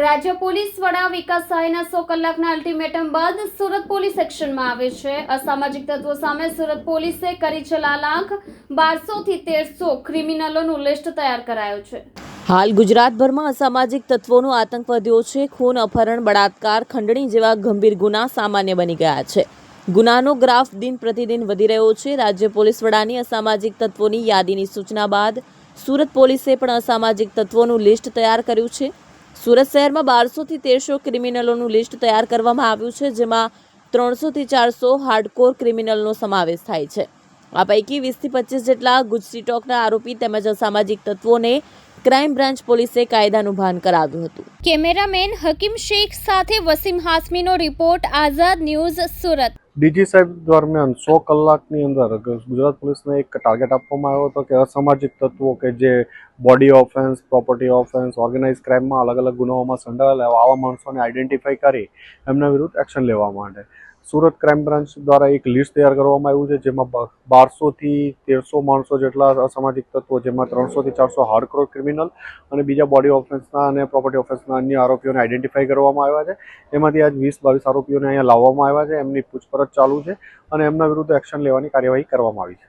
રાજ્ય પોલીસ વડા વિકાસ સહાયના સો કલાકના અલ્ટિમેટમ બાદ સુરત પોલીસ એક્શનમાં આવે છે. અસામાજિક તત્વો સામે સુરત પોલીસે કરી છે લાલાંક. બારસો થી તેરસો ક્રિમિનલોનું લિસ્ટ તૈયાર કરાયો છે. હાલ ગુજરાતભરમાં અસામાજિક તત્વોનો આતંક વધ્યો છે. ખૂન, અપહરણ, બળાત્કાર, ખંડણી જેવા ગંભીર ગુના સામાન્ય બની ગયા છે. ગુનાનો ગ્રાફ દિન પ્રતિદિન વધી રહ્યો છે. રાજ્ય પોલીસ વડાની અસામાજિક તત્વોની યાદીની સૂચના બાદ સુરત પોલીસે પણ અસામાજિક તત્વોનું લિસ્ટ તૈયાર કર્યું છે. સુરત શહેરમાં બારસોથી તેરસો ક્રિમિનલોનું લિસ્ટ તૈયાર કરવામાં આવ્યું છે, જેમાં ત્રણસોથી ચારસો હાર્ડકોર ક્રિમિનલનો સમાવેશ થાય છે. આ પૈકી વીસથી પચીસ જેટલા ગુજસીટોકના આરોપી તેમજ અસામાજિક તત્વોને ક્રાઇમ બ્રાન્ચ પોલીસે કાયદાનું ભાન કરાવ્યું હતું. કેમેરામેન હકીમ શેખ સાથે Wasim હાસમીનો report, Azad news Surat. DG સાહેબ દરમિયાન સો કલાકની અંદર ગુજરાત પોલીસને એક ટાર્ગેટ આપવામાં આવ્યો હતો કે અસામાજિક તત્વો કે જે body offense property offense organize ક્રાઇમમાં અલગ અલગ ગુનાઓમાં સંડોવાયેલા આવા માણસોને આઈડેન્ટિફાઈ કરી એમના વિરુદ્ધ એક્શન લેવા માટે. સુરત ક્રાઇમ બ્રાન્ચ દ્વારા એક લિસ્ટ તૈયાર કરવામાં આવ્યું છે, જેમાં બારસોથી તેરસો માણસો જેટલા અસામાજિક તત્વો, જેમાં ત્રણસોથી ચારસો હાર્ડકોર ક્રિમિનલ અને બીજા બોડી ઓફેન્સના અને પ્રોપર્ટી ઓફેન્સના અન્ય આરોપીઓને આઈડેન્ટિફાઈ કરવામાં આવ્યા છે. એમાંથી આજ વીસ બાવીસ આરોપીઓને અહીંયા લાવવામાં આવ્યા છે. એમની પૂછપરછ ચાલુ છે અને એમના વિરુદ્ધ એક્શન લેવાની કાર્યવાહી કરવામાં આવી છે.